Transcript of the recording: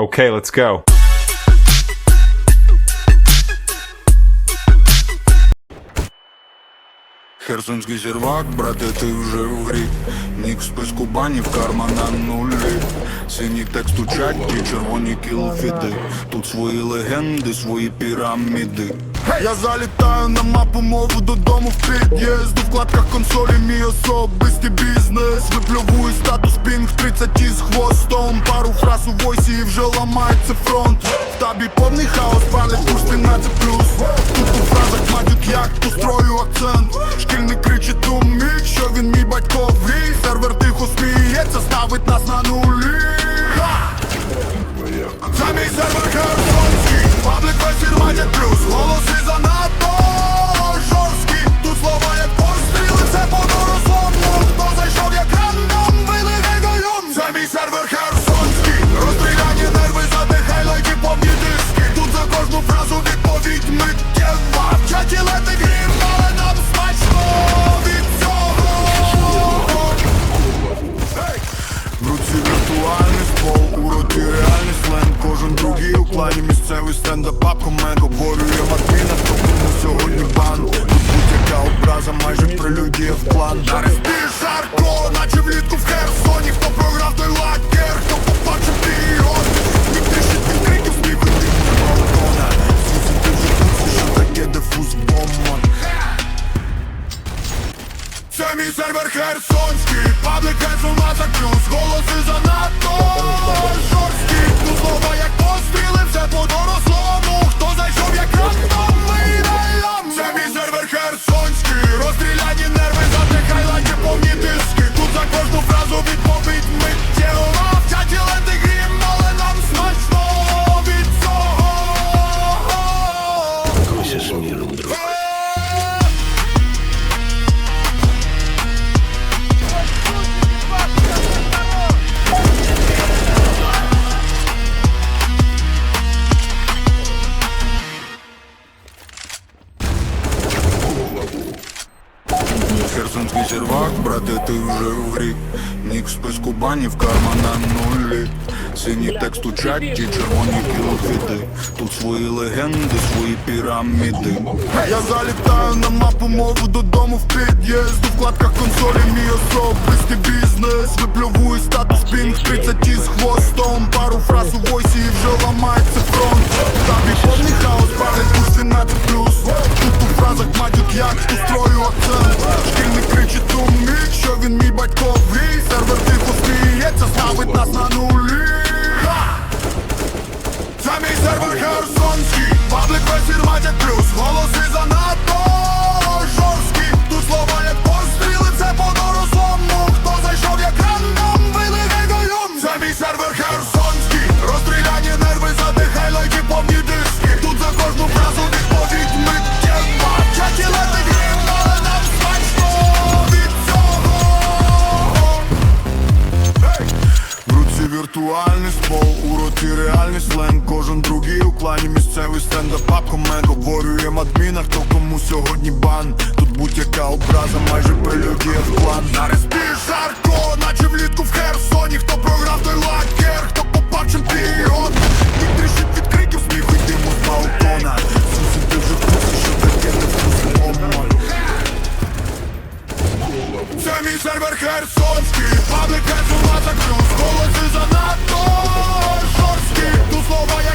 Okay, let's go. Херсонський сервак, брате, ти вже в грі Нік списку банів, карма на нулі Сині текст у чаті, червоні кілфіти. Тут свої легенди, свої піраміди Я залітаю на мапу мову додому в під'їзду В вкладках консолі мій особистий бізнес. Випльовую статус пінг 30 з хвостом. Пару фраз у войсі і вже ламається фронт. В табі повний хаос, палить курс 13 Тут у фразах матюк як устрою акцент. Шкільний кричить у відповідь миттєва В чаті летить грім, але нам смачно від цього в руці віртуальний ствол, у роті реальний сленг Кожен другий у клані місцевий стендап комент Оборює Матвіна, хто кому сьогодні бан будь-яка образа, майже прелюдія в план це мій сервер Херсонський, паблік Херсон за плюс Голоси занадто брате, ти вже в грі? Нік в списку банів, карма на нулі. Синій текст у чаті, червоні кілофіти. Тут свої легенди, свої піраміди. Я залітаю на мапу мову додому в під'їзд. У вкладках консолі мій особистий бізнес. Випльовую статус пінг 30 кожен другий у клані місцевий стендап комен Говорюєм адміна, хто кому сьогодні бан. Тут будь-яка образа, майже пелюдіє план Нараз більш жарко, наче влітку в Херсоні. Хто програв той лагер, хто попав чемпіон. І тріщить від криків сміху й з балкона. Сусі вже вкуси, що таке не вкусить омоль Це мій сервер Херсонський, паблик Херсона за плюс Голоси занадто жорсткі, тут слова я